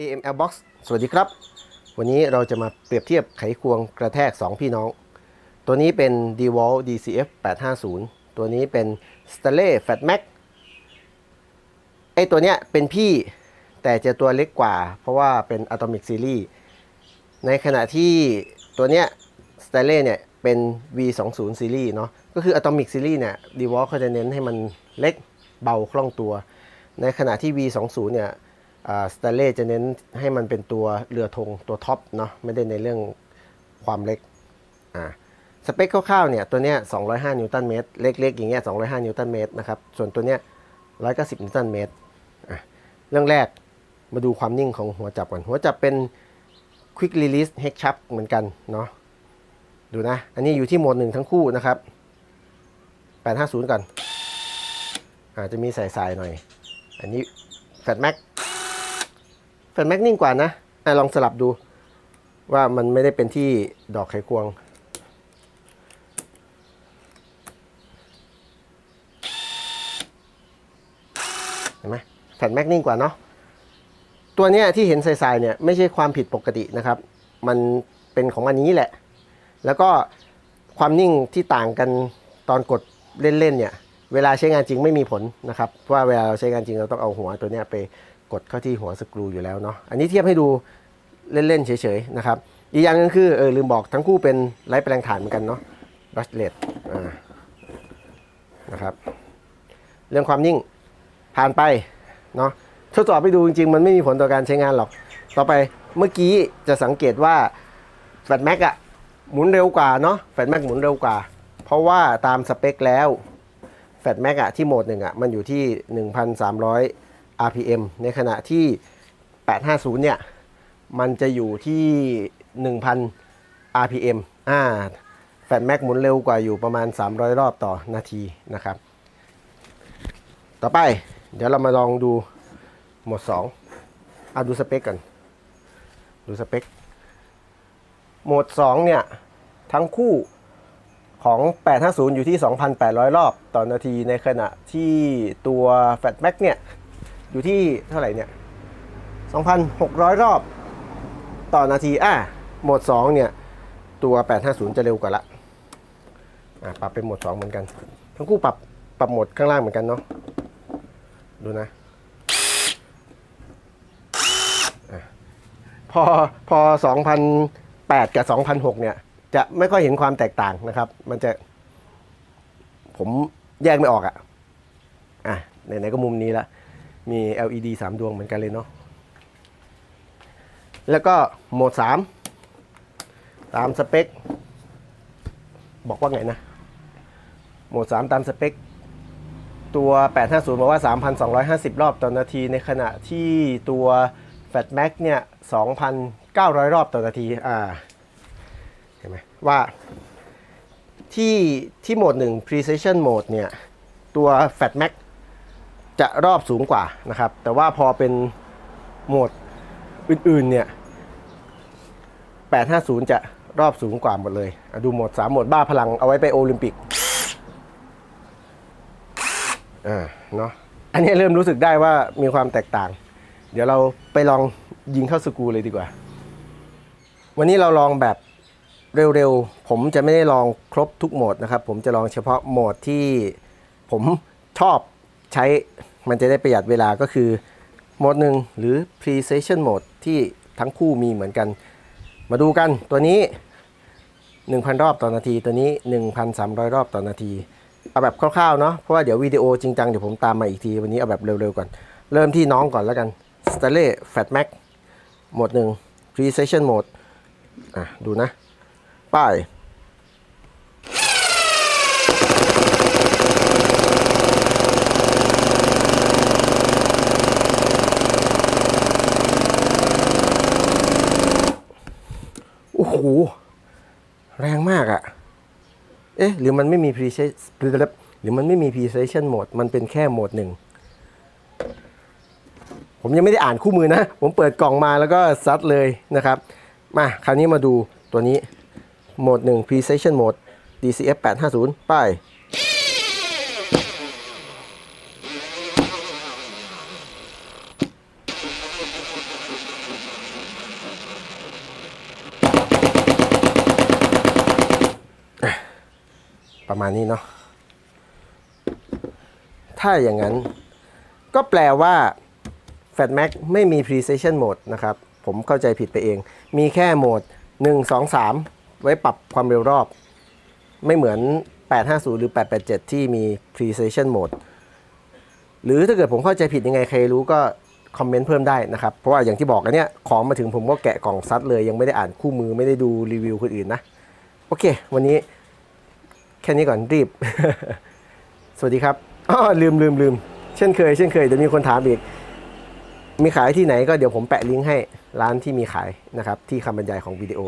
AML Box สวัสดีครับ วันนี้เราจะมาเปรียบเทียบไขควงกระแทก 2 พี่น้อง ตัวนี้เป็น DeWalt DCF 850 ตัวนี้เป็น Stanley Fat Max ไอตัวเนี้ยเป็นพี่แต่จะตัวเล็กกว่า เพราะว่าเป็น Atomic Series ในขณะที่ตัวเนี้ย Stanley เนี่ยเป็น V20 Series เนาะก็คือ Atomic Series เนี่ย DeWalt เขาจะเน้นให้มันเล็กเบาคล่องตัว ในขณะที่ V20 เนี่ย สแตเล่จะเน้นให้มันเป็นตัวเรือธงตัวท็อปเนาะไม่ได้ในเรื่องความเล็กอ่าสเปคคร่าวๆเนี่ยตัวเนี้ย205 นิวตันเมตรเล็กๆอย่างเงี้ย205 นิวตันเมตรนะครับส่วนตัวเนี้ย190 นิวตันเมตรอะเรื่องแรกมาดูความนิ่งของหัวจับก่อน หัวจับเป็น Quick Release Head Sharp เหมือนกันเนาะดูนะ อันนี้อยู่ที่โหมดหนึ่งทั้งคู่นะครับ 850 ก่อนอาจจะมีใส่ๆหน่อย อันนี้แฟตแม็ก แฟตแม็กนิ่งกว่านะอลองสลับดูว่ามันไม่ได้เป็นที่ดอกไขควง เห็นไหมแฟตแม็กนิ่งกว่าเนาะตัวเนี้ยที่เห็นใสๆเนี่ยไม่ใช่ความผิดปกตินะครับ มันเป็นของอันนี้แหละ แล้วก็ความนิ่งที่ต่างกันตอนกดเล่นๆเนี่ย เวลาใช้งานจริงไม่มีผลนะครับ เพราะว่าเวลาเราใช้งานจริงเราต้องเอาหัวตัวเนี้ยไป กดเข้าที่หัวสกรูอยู่แล้วเนาะอันนี้เทียบให้ดูเล่นๆเฉยๆนะครับอีกอย่างหนึงคือเออลืมบอกทั้งคู่เป็นไร้แปลงฐานเหมือนกันเนาะบัสเลตนะครับเรื่องความนิ่งผ่านไปเนาะทดสอบไปดูจริงๆ มันไม่มีผลต่อการใช้งานหรอก ต่อไปเมื่อกี้จะสังเกตว่าแฟลแม็กอะหมุนเร็วกว่าเนาะแฟลแม็กหมุนเร็วกว่า เพราะว่าตามสเปคแล้วแฟลแม็กอะที่โหมดหนึ่งอะมันอยู่ที่1,300 RPM ในขณะที่ 850 เนี่ย มันจะอยู่ที่ 1,000 RPM อ่าแฟลแม็กหมุนเร็วกว่าอยู่ประมาณ 300 รอบต่อนาทีนะครับ ต่อไปเดี๋ยวเรามาลองดูโหมด2เอาดูสเปคกันดูสเปคโหมด 2 เนี่ย ทั้งคู่ของ 850 อยู่ที่ 2,800 รอบต่อนาที ในขณะที่ตัว Fat Max เนี่ย อยู่ที่เท่าไหร่เนี่ย 2,600 รอบต่อนาที อะโหมด 2 เนี่ย ตัว 850 จะเร็วกว่าละ อะปรับเป็นโหมด 2 เหมือนกัน ทั้งคู่ปรับปรับโหมดข้างล่างเหมือนกันเนาะ ดูนะอะพอพอ 2,008 กับ 2,006 เนี่ย จะไม่ค่อยเห็นความแตกต่างนะครับ มันจะ ผมแยกไม่ออกอะ่ะ อะไหนๆก็มุมนี้ละ มี LED 3 ดวงเหมือนกันเลยเนาะ แล้วก็โหมด 3 ตามสเปค บอกว่าไงนะ โหมด 3 ตามสเปค ตัว 850 บอกว่า 3,250 รอบต่อนาที ในขณะที่ตัว Fat Max เนี่ย 2,900 รอบต่อนาที อ่า เห็นไหมว่าที่ที่โหมด 1 Precision Mode เนี่ย ตัว Fat Max จะรอบสูงกว่านะครับ แต่ว่าพอเป็นโหมดอื่นๆเนี่ย850 จะรอบสูงกว่าหมดเลยดูโหมด 3 โหมดบ้าพลังเอาไว้ไปโอลิมปิกอ่าเนาะอันนี้เริ่มรู้สึกได้ว่ามีความแตกต่าง เดี๋ยวเราไปลองยิงเข้าสกูเลยดีกว่า วันนี้เราลองแบบเร็วๆ ผมจะไม่ได้ลองครบทุกโหมดนะครับ ผมจะลองเฉพาะโหมดที่ผมชอบ ใช้มันจะได้ประหยัดเวลาก็คือโหมดหนึ่งหรือ Precision Mode ที่ทั้งคู่มีเหมือนกัน มาดูกันตัวนี้ 1,000 รอบต่อนาที ตัวนี้ 1,300 รอบต่อนาที เอาแบบคร่าวๆเนาะเพราะว่าเดี๋ยววิดีโอจริงจังเดี๋ยวผมตามมาอีกที วันนี้เอาแบบเร็วๆก่อน เริ่มที่น้องก่อนแล้วกัน Stanley Fat Max โหมดหนึ่ง Precision Mode อะดูนะ ป้าย โอ้แรงมากอะ่ะ เอ๊ะ หรือมันไม่มีพรีเซสหรือมันไม่มี precision mode มันเป็นแค่โหมดหนึ่ง ผมยังไม่ได้อ่านคู่มือนะ ผมเปิดกล่องมาแล้วก็ซัดเลยนะครับ มาคราวนี้มาดูตัวนี้โหมดหนึ่ง precision Mode DCF 850ป้ ประมาณนี้เนาะถ้าอย่างนั้นก็แปลว่า Fat Max ไม่มี Precision Mode นะครับ ผมเข้าใจผิดไปเอง มีแค่โหมด 1 2 3 ไว้ปรับความเร็วรอบ ไม่เหมือน 850 หรือ 887 ที่มี Precision Mode หรือถ้าเกิดผมเข้าใจผิดยังไงใครรู้ก็คอมเมนต์เพิ่มได้นะครับ เพราะว่าอย่างที่บอกอันเนี้ยของมาถึงผมก็แกะกล่องซัดเลย ยังไม่ได้อ่านคู่มือไม่ได้ดูรีวิวคนอื่นนะ โอเค วันนี้ แค่นี้ก่อนรีบ สวัสดีครับอ๋อลืมลืมลืมเช่นเคย เช่นเคยเดี๋ยวมีคนถามอีก มีขายที่ไหนก็เดี๋ยวผมแปะลิงก์ให้ร้านที่มีขายนะครับ ที่คำบรรยายของวิดีโอ